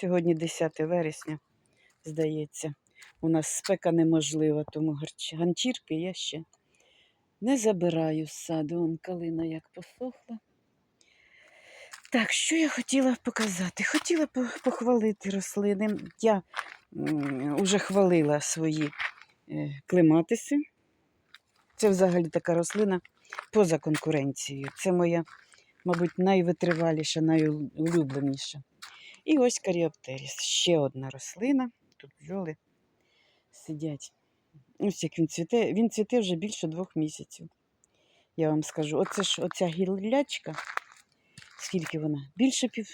Сьогодні 10 вересня, здається. У нас спека неможлива, тому ганчірки я ще не забираю з саду. Он калина як посохла. Так, що я хотіла показати? Хотіла похвалити рослини. Я вже хвалила свої е, клематиси. Це взагалі така рослина поза конкуренцією. Це моя, мабуть, найвитриваліша, найулюбленіша. І ось каріоптеріс. Ще одна рослина. Тут бджоли сидять. Ось як він цвіте. Він цвіте вже більше двох місяців. Я вам скажу. Оце ж оця гіллячка. Скільки вона? Більше пів,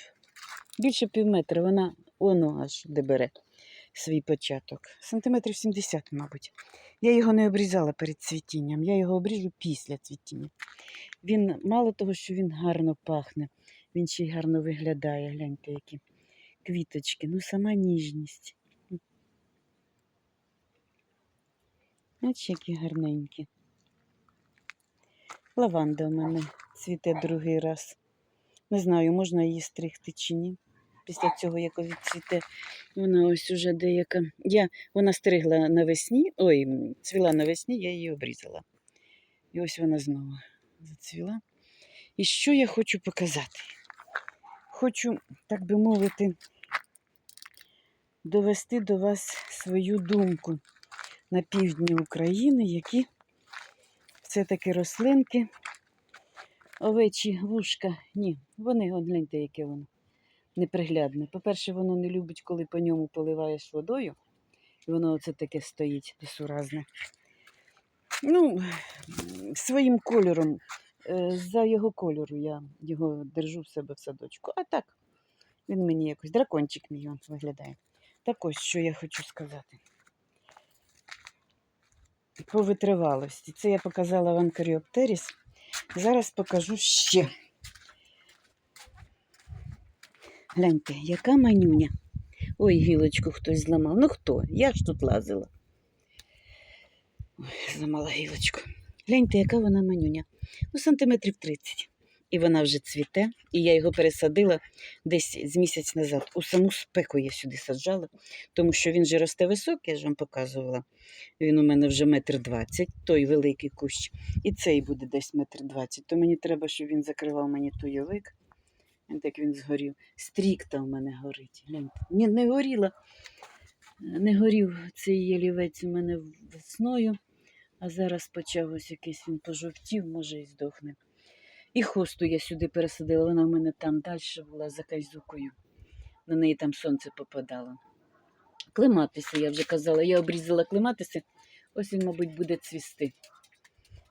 більше пів метра. Вона воно аж де бере свій початок. Сантиметрів 70, мабуть. Я його не обрізала перед цвітінням, я його обріжу після цвітіння. Він мало того, що він гарно пахне, він ще й гарно виглядає. Гляньте, які квіточки, ну сама ніжність. Бачите, які гарненькі. Лаванда у мене цвіте другий раз. Не знаю, можна її стригти чи ні. Після цього, як відцвіте, вона ось уже деяка. Я, вона стригла навесні, ой, цвіла навесні, я її обрізала. І ось вона знову зацвіла. І що я хочу показати? Хочу, так би мовити, довести до вас свою думку на півдні України, які все-таки рослинки, овечі вушка. Ні, вони, гляньте, яке воно неприглядне. По-перше, воно не любить, коли по ньому поливаєш водою. І воно оце таке стоїть несуразне. Ну, своїм кольором, е, за його кольору я його держу в себе в садочку. А так, він мені якось дракончик мій виглядає. Так ось, що я хочу сказати. По витривалості. Це я показала вам каріоптеріс. Зараз покажу ще. Гляньте, яка манюня. Ой, гілочку хтось зламав. Ну хто? Я ж тут лазила. Ой, зламала гілочку. Гляньте, яка вона манюня. Ну, сантиметрів 30. І вона вже цвіте. І я його пересадила десь з місяць назад. У саму спеку я сюди саджала, тому що він же росте високий, я ж вам показувала. Він у мене вже метр двадцять, той великий кущ. І цей буде десь метр двадцять. То мені треба, щоб він закривав мені туйовик. Як він згорів. Стрікта у мене горить. Гляньте. Ні, не горіла. Не горів цей ялівець у мене весною, а зараз почав ось якийсь він пожовтів, може і здохне. І хосту я сюди пересадила, вона в мене там далі була за кайзукою. На неї там сонце попадало. Клематиси, я вже казала, я обрізала клематиси, ось він, мабуть, буде цвісти.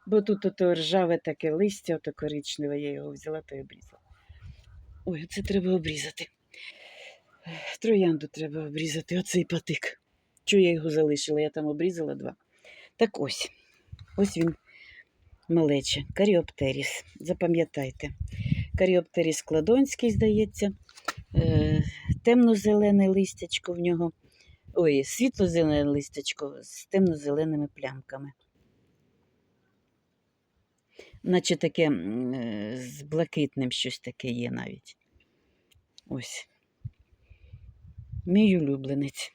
Бо тут ото ржаве таке листя, ото коричневе, я його взяла та й обрізала. Ой, це треба обрізати. Троянду треба обрізати, оцей патик. Чого я його залишила? Я там обрізала два. Так ось. Ось він малече. Каріоптеріс. Запам'ятайте. Каріоптеріс Кладонський, здається. Е, темно-зелене листячко в нього. Ой, світло-зелене листячко з темно-зеленими плямками. Наче таке е, з блакитним щось таке є навіть. Ось. Мій улюбленець.